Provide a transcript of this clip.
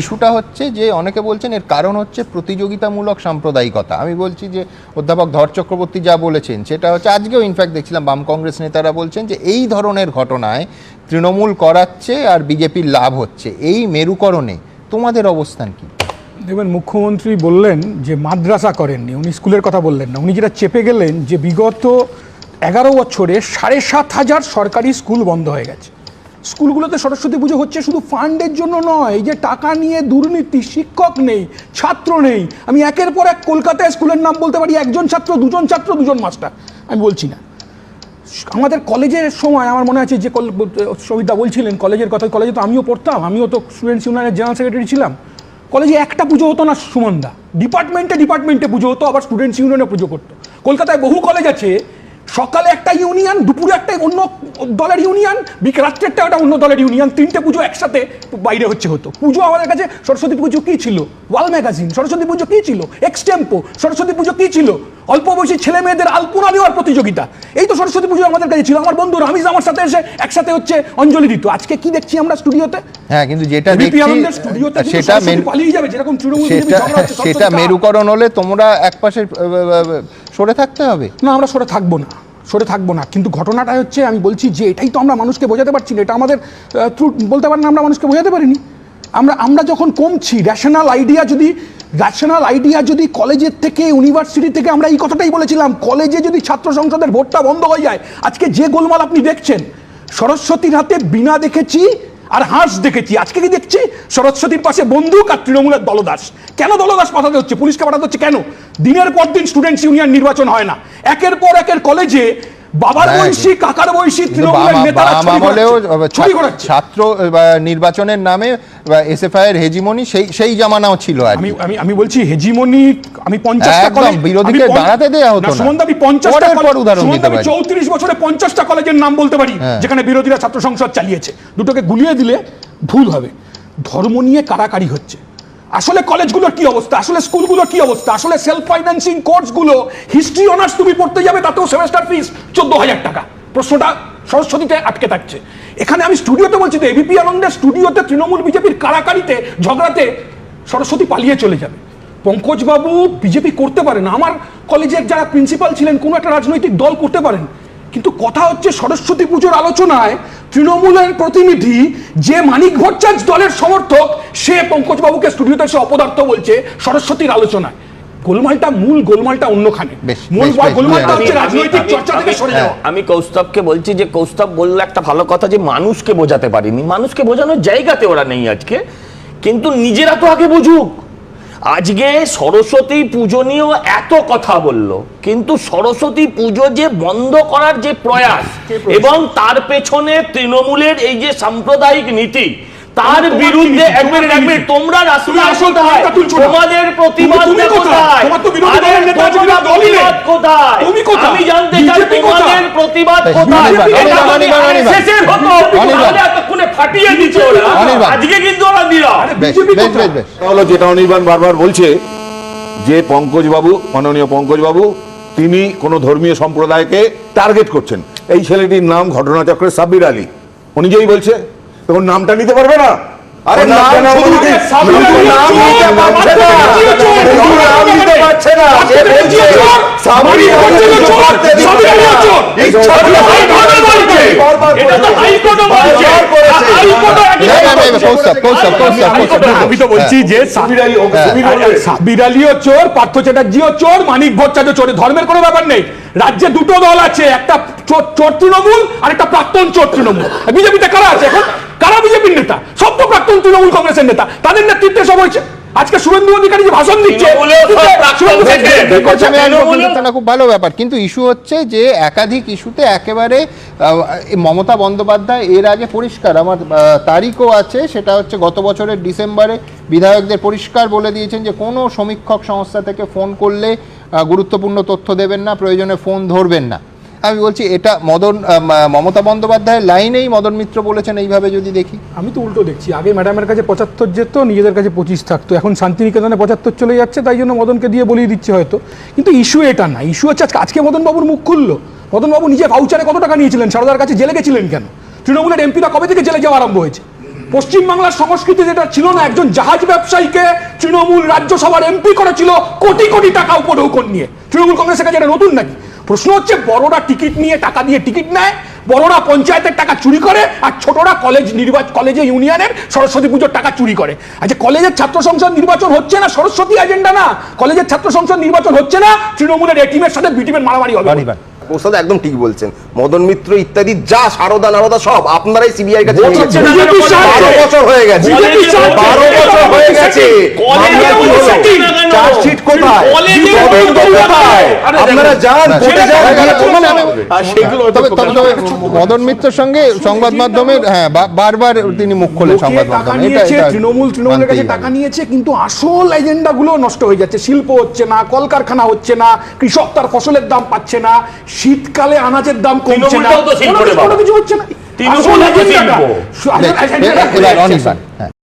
ইস্যুটা হচ্ছে যে অনেকে বলছেন এর কারণ হচ্ছে প্রতিযোগিতামূলক সাম্প্রদায়িকতা। আমি বলছি যে অধ্যাপক ধর চক্রবর্তী যা বলেছেন, সেটা হচ্ছে আজকেও ইনফ্যাক্ট দেখছিলাম বাম কংগ্রেস নেতারা বলছেন যে এই ধরনের ঘটনায় তৃণমূল করাচ্ছে আর বিজেপির লাভ হচ্ছে। এই মেরুকরণে তোমাদের অবস্থান কি? দেখবেন, মুখ্যমন্ত্রী বললেন যে মাদ্রাসা করেননি। উনি স্কুলের কথা বললেন না। উনি যেটা চেপে গেলেন যে বিগত এগারো বছরে সাড়ে সাত হাজার সরকারি স্কুল বন্ধ হয়ে গেছে। স্কুলগুলোতে সরস্বতী পুজো হচ্ছে শুধু ফান্ডের জন্য নয় যে টাকা নিয়ে দুর্নীতি, শিক্ষক নেই, ছাত্র নেই। আমি একের পর এক কলকাতায় স্কুলের নাম বলতে পারি, একজন ছাত্র, দুজন ছাত্র, দুজন মাস্টার। আমি বলছি না। আমাদের কলেজের সময় আমার মনে আছে যে সবিতা বলছিলেন, কলেজের কথা, কলেজে তো আমিও পড়তাম, আমিও তো স্টুডেন্টস ইউনিয়নের জেনারেল সেক্রেটারি ছিলাম। কলেজে একটা পুজো হতো না সুমনদা। ডিপার্টমেন্টে ডিপার্টমেন্টে পুজো হতো, আবার স্টুডেন্টস ইউনিয়নে পুজো করতো। কলকাতায় বহু কলেজ আছে সকালে একটা ইউনিয়ন দুপুরে একটা অন্য দলের ইউনিয়ন রাত্রেরটা একটা অন্য দলের ইউনিয়ন তিনটে পুজো একসাথে বাইরে হচ্ছে হতো পুজো আমাদের কাছে সরস্বতী পুজো কী ছিল? Wall magazine. সরস্বতী পুজো কী ছিল? এক্সটেম্পো। সরস্বতী পুজো কী ছিল? অল্প বয়সী ছেলে মেয়েদের আলপনা দেওয়ার প্রতিযোগিতা। এই তো সরস্বতী পুজো আমাদের কাছে ছিল। আমার বন্ধু রামিজ আমার সাথে এসে একসাথে হচ্ছে অঞ্জলি দিত। আজকে কি দেখছি আমরা স্টুডিওতে? হ্যাঁ কিন্তু যেটা স্টুডিওতে সেটা পালিয়ে যাবে যেরকম সেটা? মেরুকরণ হলে তোমরা একপাশে সরে থাকতে হবে? না, আমরা সরে থাকব না, সরে থাকব না। কিন্তু ঘটনাটা হচ্ছে, আমি বলছি যে এটাই তো আমরা মানুষকে বোঝাতে পারছি না, এটা আমাদের বলতে পারেন আমরা মানুষকে বোঝাতে পারিনি। আমরা আমরা যখন কমছি র্যাশনাল আইডিয়া যদি র্যাশনাল আইডিয়া যদি কলেজের থেকে ইউনিভার্সিটি থেকে আমরা এই কথাটাই বলেছিলাম কলেজে যদি ছাত্র সংসদের ভোটটা বন্ধ হয়ে যায়, আজকে যে গোলমাল আপনি দেখছেন, সরস্বতীর হাতে বিনা দেখেছি আর হাঁস দেখেছি, আজকে কি দেখছি? সরস্বতীর পাশে বন্দুক আর তৃণমূলের দলদাস। কেন দলদাস পাঠাতে হচ্ছে? পুলিশকে পাঠাতে হচ্ছে কেন? দিনের পর দিন স্টুডেন্টস ইউনিয়ন নির্বাচন হয় না একের পর একের কলেজে বাবার বয়সী কাকার বয়সী তৃণমূলের নেতারা। ছাত্র নির্বাচনের নামে এসএফআই এর হেজিমনি সেই সেই জামানাও ছিল আমি আমি আমি বলছি হেজিমনি আমি পঞ্চাশটা একদম, কলেজ বিরোধীকে দাঁড়াতে দেয়া হতো না। সুমন্ত, আমি পঞ্চাশটা পরের পর কলেজ- উদাহরণ দিতে পারি। চৌত্রিশ বছরে পঞ্চাশটা কলেজের নাম বলতে পারি হ্যাঁ। যেখানে বিরোধীরা ছাত্র সংসদ চালিয়েছে দুটোকে গুলিয়ে দিলে ভুল হবে ধর্ম নিয়ে কারাকারি হচ্ছে আসলে কলেজগুলোর কি অবস্থা? আসলে স্কুলগুলোর কি অবস্থা? আসলে সেলফ ফাইন্যান্সিং কোর্সগুলো হিস্ট্রি অনার্স তুমি পড়তে যাবে, তাতেও সেমেস্টার ফিস চোদ্দ হাজার টাকা। প্রশ্নটা সরস্বতীতে আটকে থাকছে। এখানে আমি স্টুডিওতে বলছি তো এবিপি আনন্দের স্টুডিওতে তৃণমূল বিজেপির কারাকারিতে ঝগড়াতে সরস্বতী পালিয়ে চলে যাবে। পঙ্কজবাবু বিজেপি করতে পারেন আমার কলেজের যারা প্রিন্সিপাল ছিলেন, কোনো একটা রাজনৈতিক দল করতে পারেন। কিন্তু কথা হচ্ছে সরস্বতী পুজোর আলোচনায় তৃণমূলের প্রতিনিধি যে মানিক ভট্টাচার্য দলের সমর্থক সে পঙ্কজবাবুকে স্টুডিওতে এসে অপদার্থ বলছে সরস্বতীর আলোচনায়। গোলমালটা মূল গোলমালটা অন্যখানে। মূল গোলমালটা হচ্ছে রাজনৈতিক চর্চা থেকে সরে যাওয়া। আমি কৌস্তবকে বলছি যে কৌস্তব বলল একটা ভালো কথা যে মানুষকে বোঝাতে পারিনি। মানুষকে বোঝানোর জায়গাতে ওরা নেই আজকে। কিন্তু নিজেরা তো আগে বুঝুক। আজকে সরস্বতী পুজো নিয়েও এত কথা বলল কিন্তু সরস্বতী পুজো যে বন্ধ করার যে প্রয়াস এবং তার পেছনে তৃণমূলের এই যে সাম্প্রদায়িক নীতি তার বিরুদ্ধে তোমার। তোমাদের প্রতিবাদ কোথায়? প্রতিবাদ কোথায়? আমি জানতে চাই তোমাদের প্রতিবাদ কোথায়। শেষের হতো ফাটিয়ে দিত ওরা আজকে কিন্তু ওরা দিল হলো যেটা অনির্বাণ বারবার বলছে যে পঙ্কজবাবু মাননীয় পঙ্কজবাবু তিনি কোনো ধর্মীয় সম্প্রদায়কে টার্গেট করছেন এই ছেলেটির নাম ঘটনাচক্রের সাব্বির আলী ও নিজেই বলছে তখন নামটা নিতে পারবে না আরে নাম নিতে পারছে না। আমি- তো বলছি যে। সুবির আলীও চোর পার্থ চ্যাটার্জিও চোর মানিক ভট্টাচার্য চোর ধর্মের কোনো ব্যাপার নেই। রাজ্যে দুটো দল আছে একটা চোর চোর তৃণমূল আর একটা প্রাক্তন চোর তৃণমূল। বিজেপিতে কারা আছে এখন? কারা বিজেপির নেতা? সব তো প্রাক্তন তৃণমূল কংগ্রেসের নেতা। তাদের নেতৃত্বে সব হয়েছে। আজকে শুভেন্দু অধিকারী যে ভাষণ দিচ্ছে খুব ভালো ব্যাপার কিন্তু ইস্যু হচ্ছে যে একাধিক ইস্যুতে একেবারে মমতা বন্দ্যোপাধ্যায় এর আগে পরিষ্কার আমার তারিখও আছে সেটা হচ্ছে গত বছরের ডিসেম্বরে বিধায়কদের পরিষ্কার বলে দিয়েছেন যে কোনো সমীক্ষক সংস্থা থেকে ফোন করলে গুরুত্বপূর্ণ তথ্য দেবেন না প্রয়োজনে ফোন ধরবেন না। আমি বলছি, এটা মদন মমতা বন্দ্যোপাধ্যায়ের লাইনেই মদন মিত্র বলেছেন এইভাবে যদি দেখি। আমি তো উল্টো দেখছি। আগে ম্যাডামের কাছে পঁচাত্তর যেত, নিজেদের কাছে পঁচিশ থাকতো। এখন শান্তিনিকেতনে পঁচাত্তর চলে যাচ্ছে, তাই জন্য মদনকে দিয়ে বলিয়ে দিচ্ছে হয়তো। কিন্তু ইস্যু এটা না। ইস্যু হচ্ছে আজকে মদনবাবুর মুখ খুললো। মদনবাবু নিজে ভাউচারে কত টাকা নিয়েছিলেন? সারদার কাছে জেলে গেছিলেন কেন? তৃণমূলের এমপিরা কবে থেকে জেলে যাওয়া আরম্ভ হয়েছে? পশ্চিমবাংলার সংস্কৃতি যেটা ছিল না, একজন জাহাজ ব্যবসায়ীকে তৃণমূল রাজ্যসভার এমপি করেছিল কোটি কোটি টাকা উপঢৌকন নিয়ে। তৃণমূল কংগ্রেসের কাছে এটা নতুন নাকি? প্রশ্ন হচ্ছে, বড়রা টিকিট নিয়ে টাকা দিয়ে টিকিট নেয়, বড়রা পঞ্চায়েতের টাকা চুরি করে, আর ছোটরা কলেজ নির্বাচন কলেজে ইউনিয়নের সরস্বতী পুজোর টাকা চুরি করে। আচ্ছা কলেজের ছাত্র সংসদ নির্বাচন হচ্ছে না? সরস্বতী এজেন্ডা না? কলেজের ছাত্র সংসদ নির্বাচন হচ্ছে না? তৃণমূলের এটিমের সাথে বিটিমের মারামারি হবে। বাড়িবার একদম ঠিক বলছেন। মদন মিত্র ইত্যাদি যা সারদা নারদা সব আপনারাই সিবিআই কাছে বারো বছর হয়ে গেছে। বারো বছর হয়ে গেছে? চার্জশিট কোথায়? আপনারা যান কোর্টে যান। আর সেগুলো তবে তবে মদন মিত্রের সঙ্গে সংবাদ মাধ্যমের হ্যাঁ বারবার তিনি মুখ লোকে সংবাদ টাকা মাধ্যমে। নিয়েছে তৃণমূল তৃণমূলের কাছে টাকা নিয়েছে কিন্তু আসল এজেন্ডা গুলো নষ্ট হয়ে যাচ্ছে। শিল্প হচ্ছে না কলকারখানা হচ্ছে না কৃষক তার ফসলের দাম পাচ্ছে না শীতকালে আনাজের দাম কমছে না। কোনো কিছু- হচ্ছে না। আসল এজেন্ডাটা।